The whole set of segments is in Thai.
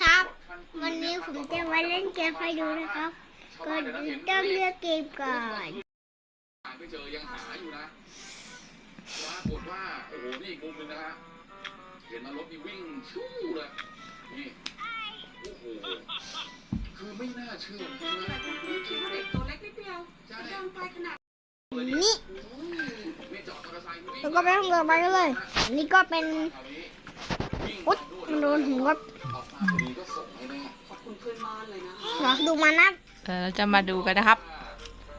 ครับ วันนี้ผมจะมาเล่นเกมให้ดูนะครับก่อนอื่นต้องเลือกเกมก่อนหาไม่เจอยังหาอยู่นะปรากฏว่าโอ้โหนี่อีกมุมหนึงนะฮะเห็นมารถนี่วิ่งชู่เลยนี่โอ้โหคือไม่น่าเชื่อใช่ไหมคิดว่าเด็กตัวเล็กนิดเดียวจะเดินไปขนาดนี่นี่จอดมอเตอร์ไซค์วิ่งแล้วก็ไปข้างบนไปเลย นี่ก็เป็นคราวนี้วิ่งอุ๊ยมัน โดนหัวออกมาพอดีก็ส่งให้แม่ขอบคุณเพื่อนบ้านเลยนะลองดูมานะเออเราจะมาดูกันนะครับ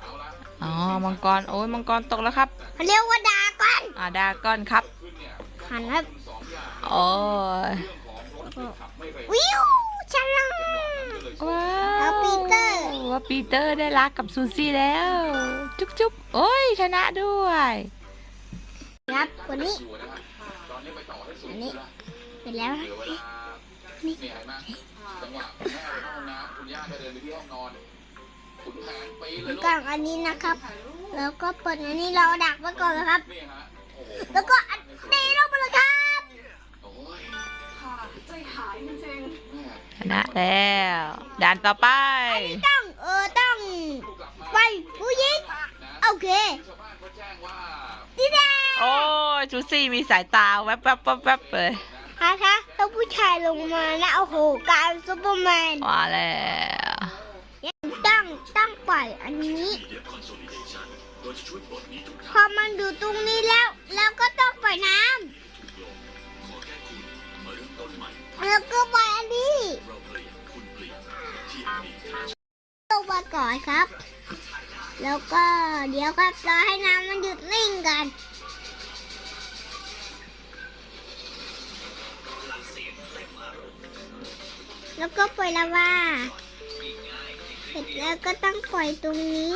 เอาละอ๋อ มังกร โอ้ยมังกรตกแล้วครับเขาเรียกว่าดาก่อนอ่าดาก้อนครับขึ้นเนี่ยหันครับสองอย่างโอ้ยเรื่องของรถที่ขับไม่เร็ววิวฉลาดว้าแล้ววปีเตอร์ ว่าปีเตอร์ได้รักกับซูซี่แล้ว จุ๊บจุ๊บโอ้ย ชนะด้วย ครับคนนี้อยู่นะฮะตอน นี้ไปต่อให้สุดอันนี้แล้วเสร็จแล้วเหลือเวลานี่เห็นไหมจังหวะคุณแม่ไปเข้าห้องน้ำคุณย่าก็เดินไปที่ห้องนอนคุณแผนปีนเลยแล้วลูกก็อันนี้นะครับถ่ายรูปแล้วก็เปิดอันนี้เราดักไว้ก่อนนะครับ นี่ฮะโอ้โหแล้วก็อันนี้ลงมาเลยครับโอ้ยค่ะใจหายจริงแม่ชนะแล้วด่านต่อไป ต้องเออต้องลูกกลับมาไปผู้หญิงนะโอเคชาวบ้านเขาแจ้งว่า ดีแดง โอ้ยซูซี่มีสายตาแวบแวบแวบแวบเลย คะคะถ้าผู้ชายลงมานะโอ้โหกลารซูเปอร์แมนมาแล้วต้องต้องปล่อยอันนี้พอมันอยู่ตรงนี้แล้ว แล้วก็ต้องปล่อยน้ำแล้วก็ปล่อยอันนี้ลงมาก่อนครับ แล้วก็เดี๋ยวก็รอให้น้ำมันหยุดนิ่งกัน แล้วก็ปล่อยลาวาเสร็จแล้วก็ต้องปล่อยตรงนี้